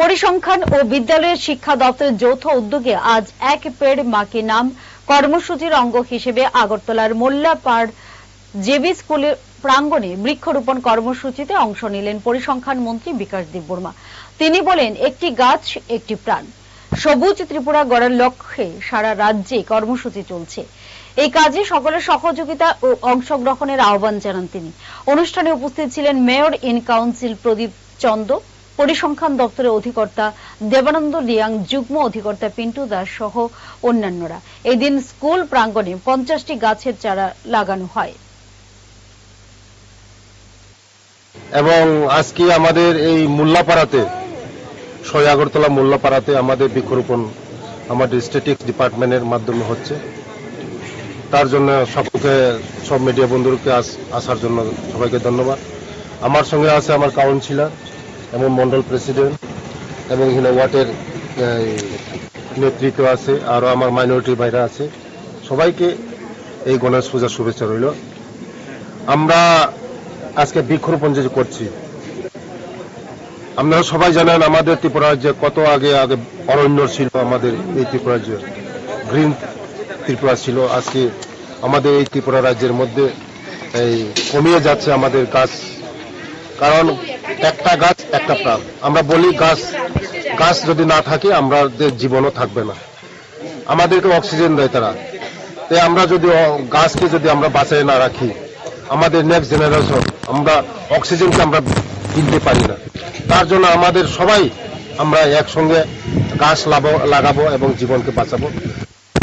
পরিসংখ্যান ও বিদ্যালয়ের শিক্ষা দপ্তরের যৌথ উদ্যোগে আজ এক পেড় মাকে নাম কর্মসূচির অঙ্গ হিসেবে আগরতলার মোল্লাপাড় জেবি স্কুলের প্রাঙ্গণে বৃক্ষরোপণ কর্মসূচিতে অংশ নিলেন পরিসংখ্যান মন্ত্রী বিকাশ দেববর্মা। তিনি বলেন, একটি গাছ, একটি প্রাণ। সবুজ ত্রিপুরা গড়ার লক্ষ্যে সারা রাজ্যে কর্মসূচি চলছে। এই কাজে সকলের সহযোগিতা ও অংশগ্রহণের আহ্বান জানান তিনি। অনুষ্ঠানে উপস্থিত ছিলেন mayor in council Pradip Chanda পরিসংখ্যান দপ্তরের অধিকর্তা দেবানন্দ লিয়াং, যুগ্ম অধিকর্তা পিন্টু দাস সহ অন্যান্যরা। এদিন স্কুল প্রাঙ্গণে পঞ্চাশটি গাছের চারা লাগানো হয়। এবং আজকে আমাদের এই মোল্লাপাড়াতে ছয় আগরতলা মোল্লাপাড়াতে আমাদের বৃক্ষরোপণ আমাদের স্ট্যাটিক্স ডিপার্টমেন্টের মাধ্যমে হচ্ছে। তার জন্য সকলকে সব মিডিয়া বন্ধুকে আস- আসার জন্য সবাইকে ধন্যবাদ। আমার সঙ্গে আছে আমার কাউন্সিলর এবং মন্ডল প্রেসিডেন্ট এবং এখানে ওয়ার্ডের নেতৃত্ব আছে আরও আমার মাইনরিটি ভাইরা আছে। সবাইকে এই গণেশ পূজার শুভেচ্ছা রইল। আমরা আজকে বৃক্ষরোপণ যে করছি, আপনারা সবাই জানেন আমাদের ত্রিপুরা রাজ্যে কত আগে আগে অরণ্য ছিল আমাদের এই ত্রিপুরা রাজ্যে গ্রিন ত্রিপুরা ছিল। আজকে আমাদের এই ত্রিপুরা রাজ্যের মধ্যে এই কমিয়ে যাচ্ছে আমাদের গাছ। কারণ একটা গাছ, একটা প্রাণ। আমরা বলি গাছ গাছ যদি না থাকে, আমাদের জীবনও থাকবে না। আমাদেরকে অক্সিজেন দেয় তারা। তাই আমরা যদি গাছকে যদি আমরা বাঁচায় না রাখি, আমাদের নেক্সট জেনারেশন আমরা অক্সিজেনকে আমরা কিনতে পারি না। তার জন্য আমাদের সবাই আমরা একসঙ্গে গাছ লাগাবো এবং জীবনকে বাঁচাবো।